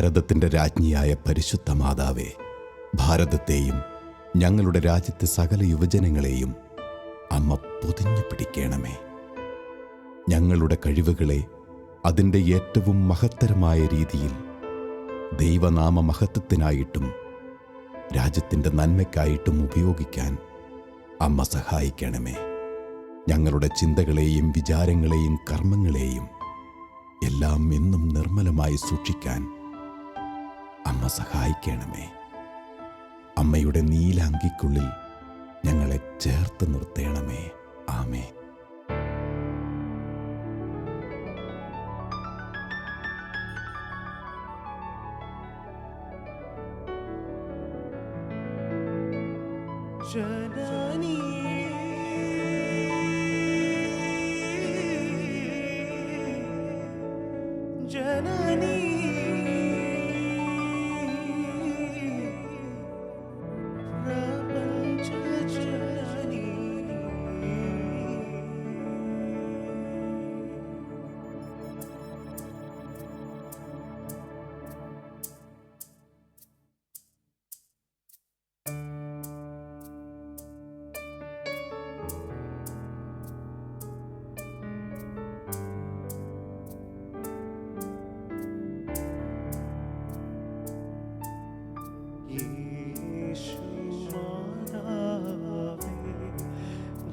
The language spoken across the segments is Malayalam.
ഭാരതത്തിന്റെ രാജ്ഞിയായ പരിശുദ്ധ മാതാവേ ഭാരതത്തെയും ഞങ്ങളുടെ രാജ്യത്തെ സകല യുവജനങ്ങളെയും അമ്മ പൊതിഞ്ഞു പിടിക്കണമേ. ഞങ്ങളുടെ കഴിവുകളെ അതിന്റെ ഏറ്റവും മഹത്തരമായ രീതിയിൽ ദൈവനാമ മഹത്വത്തിനായിട്ടും രാജ്യത്തിന്റെ നന്മയ്ക്കായിട്ടും ഉപയോഗിക്കാൻ അമ്മ സഹായിക്കണമേ. ഞങ്ങളുടെ ചിന്തകളെയും വിചാരങ്ങളെയും കർമ്മങ്ങളെയും എല്ലാം എന്നും നിർമ്മലമായി സൂക്ഷിക്കാൻ അമ്മ സഹായിക്കണമേ. അമ്മയുടെ നീലാങ്കിക്കുള്ളിൽ ഞങ്ങളെ ചേർത്ത് നിർത്തേണമേ. ആമേ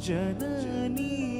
जननी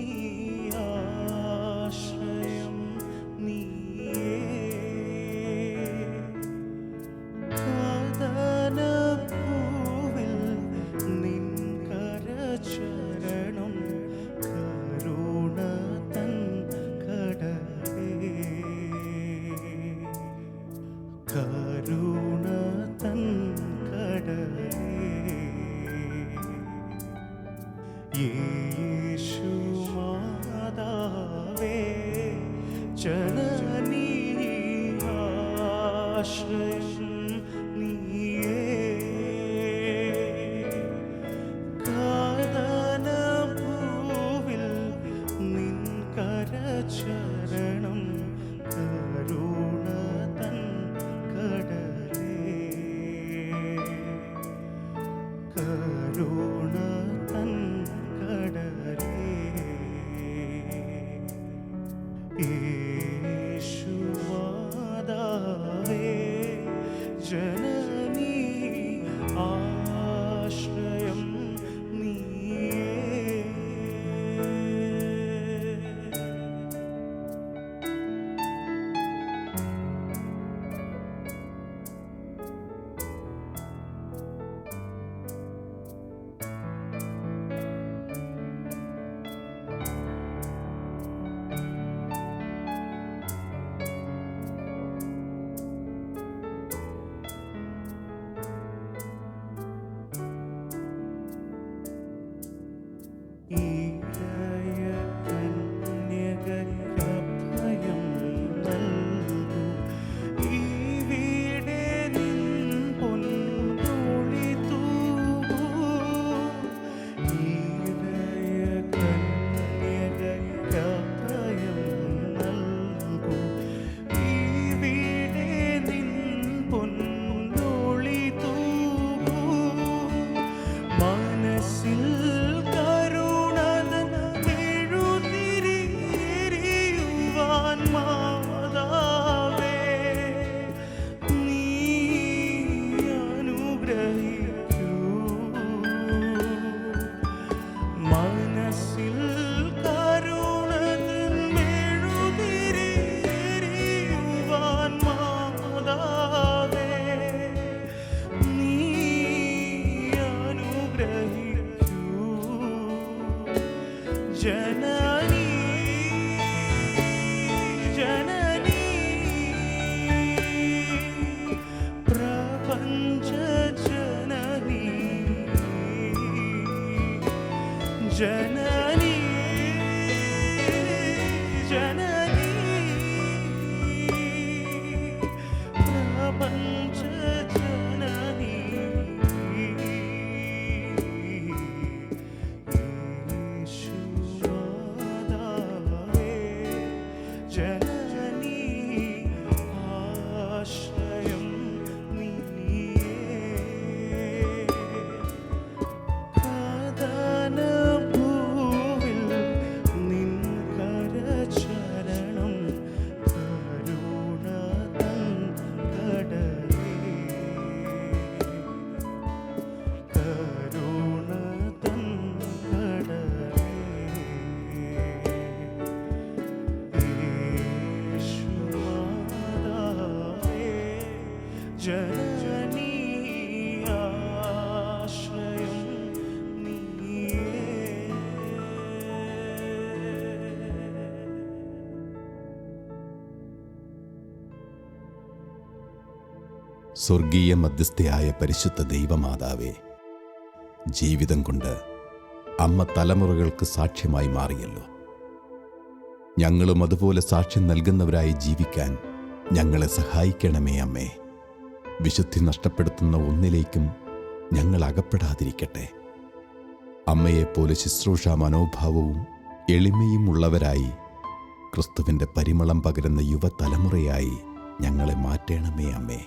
Mm. സ്വർഗീയ മധ്യസ്ഥയായ പരിശുദ്ധ ദൈവമാതാവേ ജീവിതം കൊണ്ട് അമ്മ തലമുറകൾക്ക് സാക്ഷ്യമായി മാറിയല്ലോ. ഞങ്ങളും അതുപോലെ സാക്ഷ്യം നൽകുന്നവരായി ജീവിക്കാൻ ഞങ്ങളെ സഹായിക്കണമേ അമ്മേ. വിശുദ്ധി നഷ്ടപ്പെടുത്തുന്ന ഒന്നിലേക്കും ഞങ്ങൾ അകപ്പെടാതിരിക്കട്ടെ. അമ്മയെപ്പോലെ ശുശ്രൂഷ മനോഭാവവും എളിമയും ഉള്ളവരായി ക്രിസ്തുവിന്റെ പരിമളം പകരുന്ന യുവതലമുറയായി ഞങ്ങളെ മാറ്റണമേ അമ്മേ.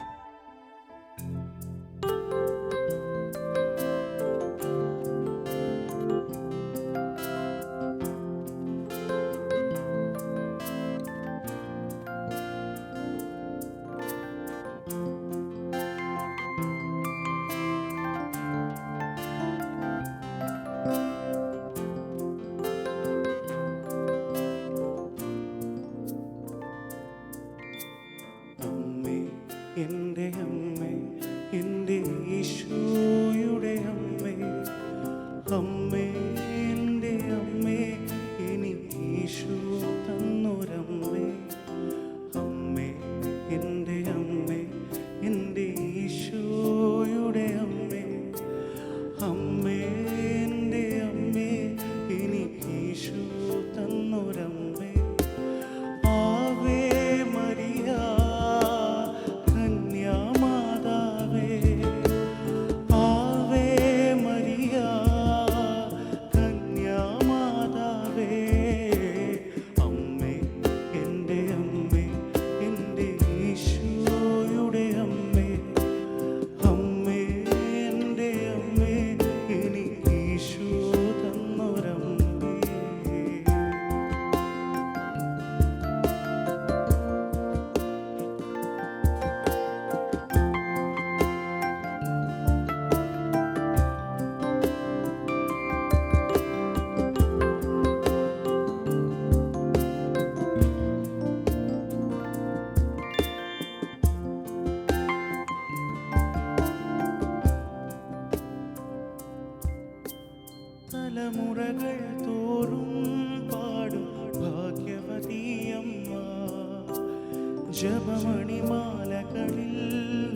ജപമണിമാലകളിൽ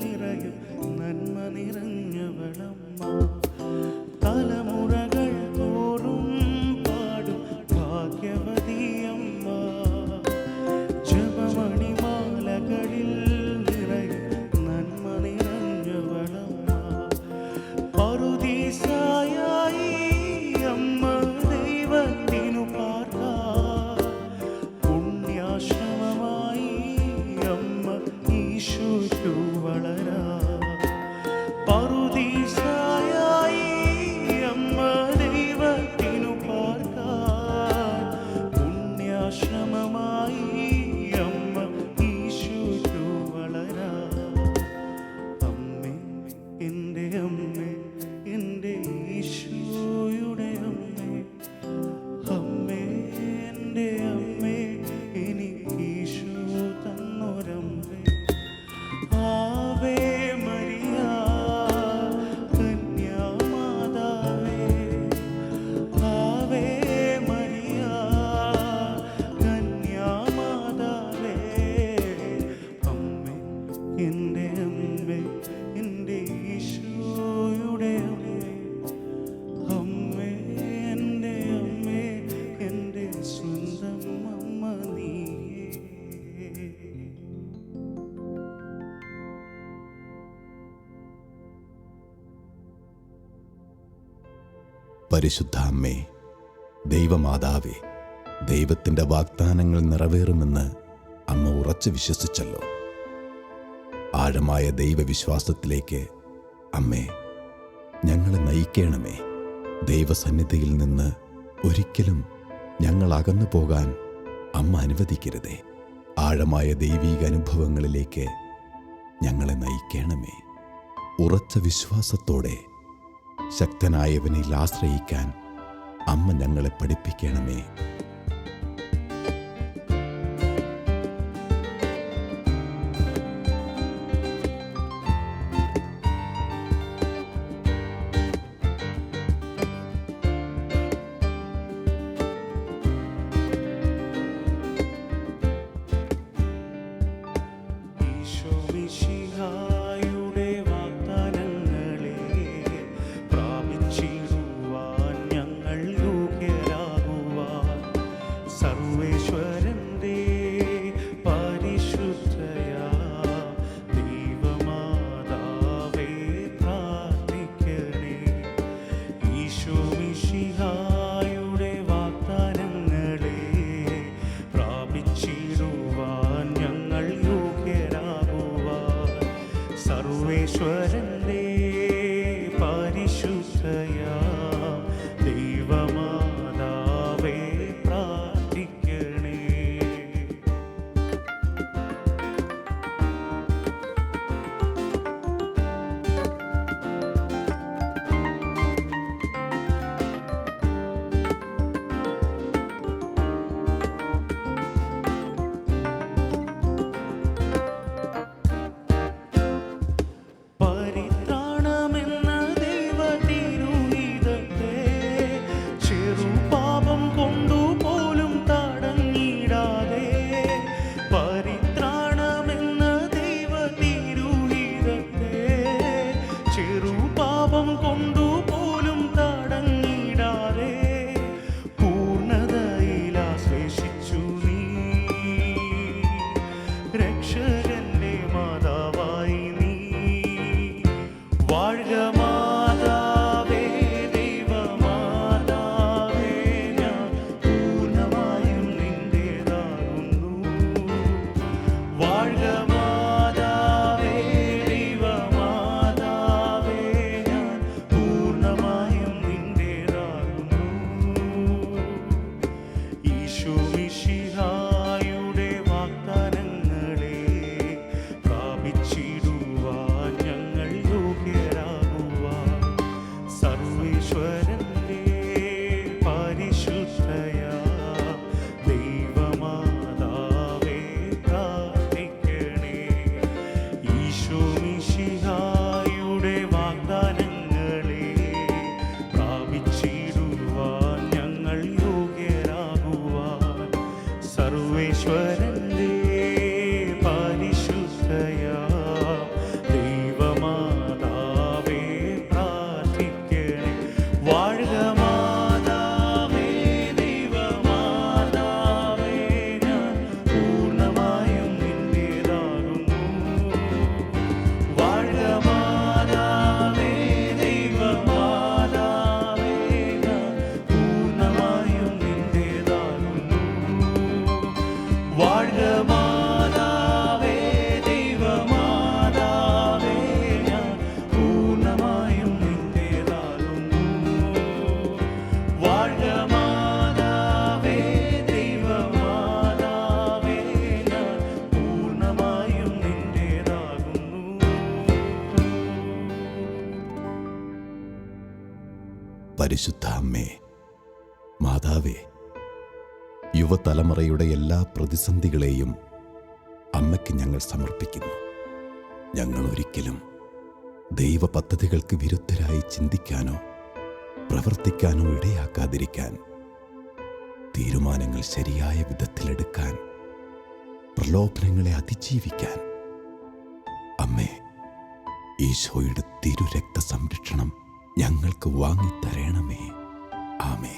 നിറയും നന്മ നിറഞ്ഞവളമ്മ. തലമുറകൾ പരിശുദ്ധ അമ്മേ ദൈവമാതാവേ ദൈവത്തിന്റെ വാഗ്ദാനങ്ങൾ നിറവേറുമെന്ന് അമ്മ ഉറച്ചു വിശ്വസിച്ചല്ലോ. ആഴമായ ദൈവവിശ്വാസത്തിലേക്ക് അമ്മേ ഞങ്ങളെ നയിക്കണമേ. ദൈവസന്നിധിയിൽ നിന്ന് ഒരിക്കലും ഞങ്ങൾ അകന്നു പോകാൻ അമ്മ അനുവദിക്കരുതേ. ആഴമായ ദൈവീക അനുഭവങ്ങളിലേക്ക് ഞങ്ങളെ നയിക്കണമേ. ഉറച്ച വിശ്വാസത്തോടെ ശക്തനായവനിൽ ആശ്രയിക്കാൻ അമ്മ ഞങ്ങളെ പഠിപ്പിക്കണമേ. in Jesus. യുവതലമുറയുടെ എല്ലാ പ്രതിസന്ധികളെയും അമ്മയ്ക്ക് ഞങ്ങൾ സമർപ്പിക്കുന്നു. ഞങ്ങൾ ഒരിക്കലും ദൈവ പദ്ധതികൾക്ക് വിരുദ്ധരായി ചിന്തിക്കാനോ പ്രവർത്തിക്കാനോ ഇടയാക്കാതിരിക്കാൻ തീരുമാനങ്ങൾ ശരിയായ വിധത്തിലെടുക്കാൻ പ്രലോഭനങ്ങളെ അതിജീവിക്കാൻ അമ്മേ ഈശോയുടെ തിരുരക്ത സംരക്ഷണം ഞങ്ങൾക്ക് വാങ്ങിത്തരണമേ. ആമേ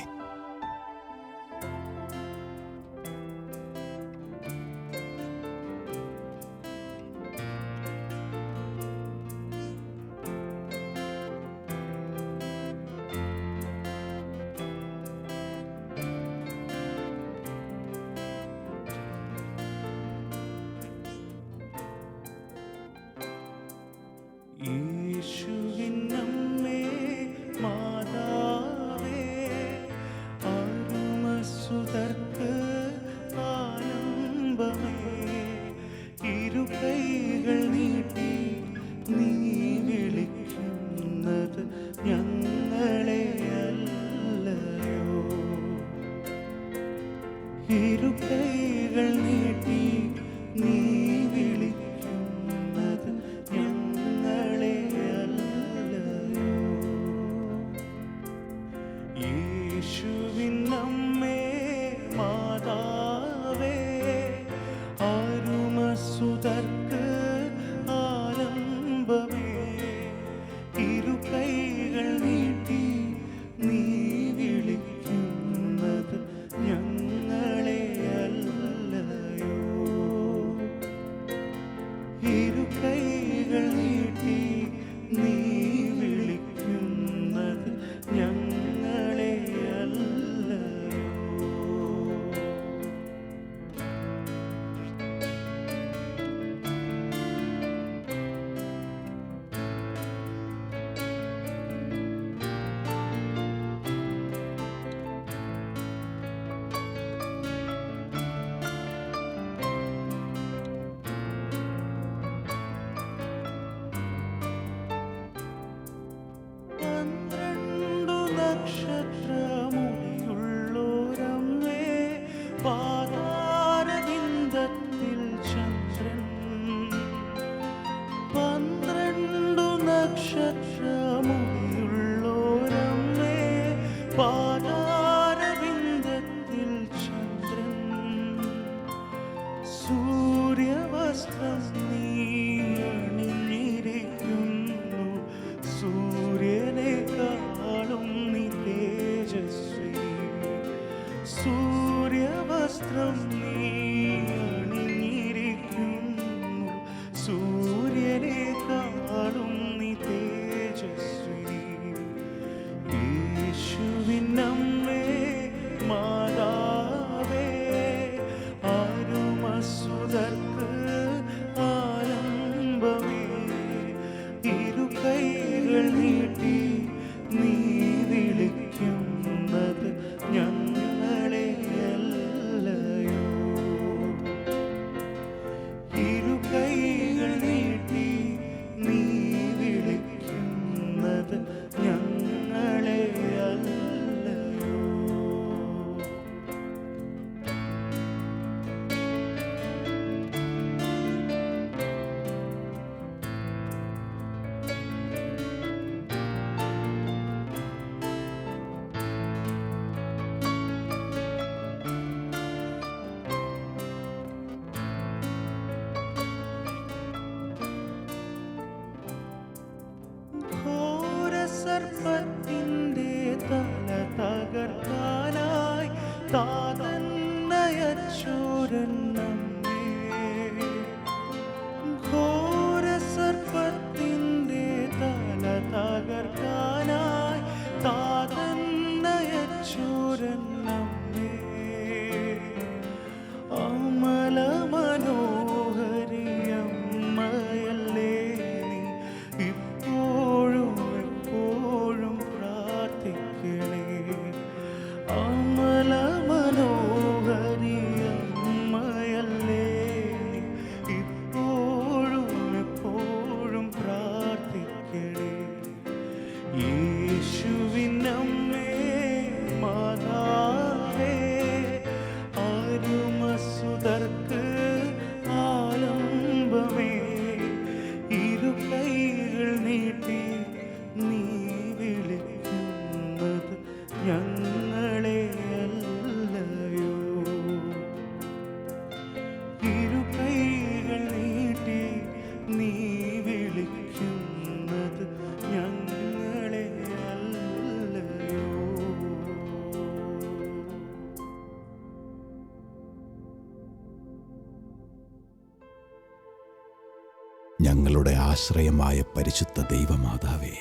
ആശ്രയമായ പരിശുദ്ധ ദൈവമാതാവേ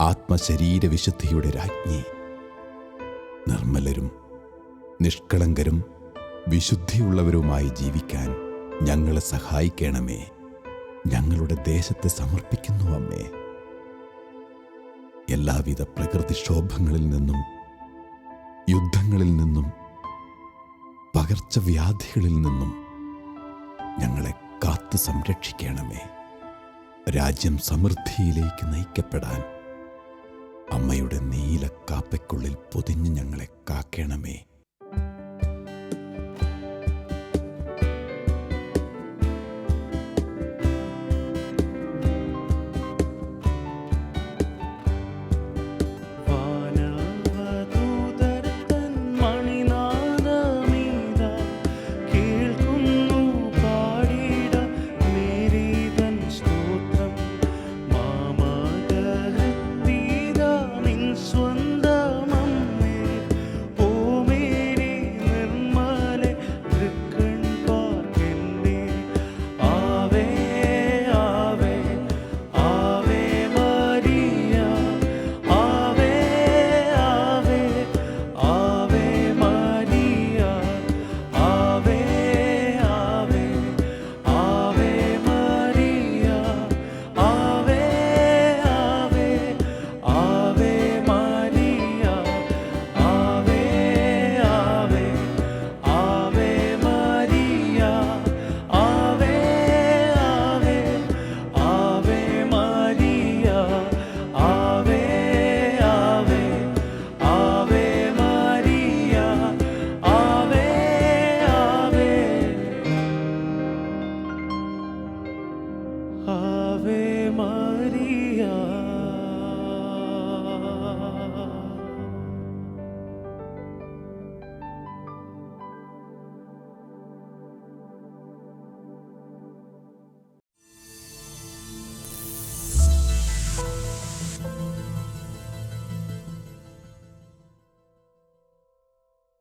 ആത്മശരീര വിശുദ്ധിയുടെ രാജ്ഞി നിർമ്മലരും നിഷ്കളങ്കരും വിശുദ്ധിയുള്ളവരുമായി ജീവിക്കാൻ ഞങ്ങളെ സഹായിക്കണമേ. ഞങ്ങളുടെ ദേശത്തെ സമർപ്പിക്കുന്നു അമ്മേ. എല്ലാവിധ പ്രകൃതിക്ഷോഭങ്ങളിൽ നിന്നും യുദ്ധങ്ങളിൽ നിന്നും പകർച്ചവ്യാധികളിൽ നിന്നും ഞങ്ങളെ കാത്തു സംരക്ഷിക്കണമേ. രാജ്യം സമൃദ്ധിയിലേക്ക് നയിക്കപ്പെടാൻ അമ്മയുടെ നീല കാപ്പയ്ക്കുള്ളിൽ പൊതിഞ്ഞ് ഞങ്ങളെ കാക്കണമേ.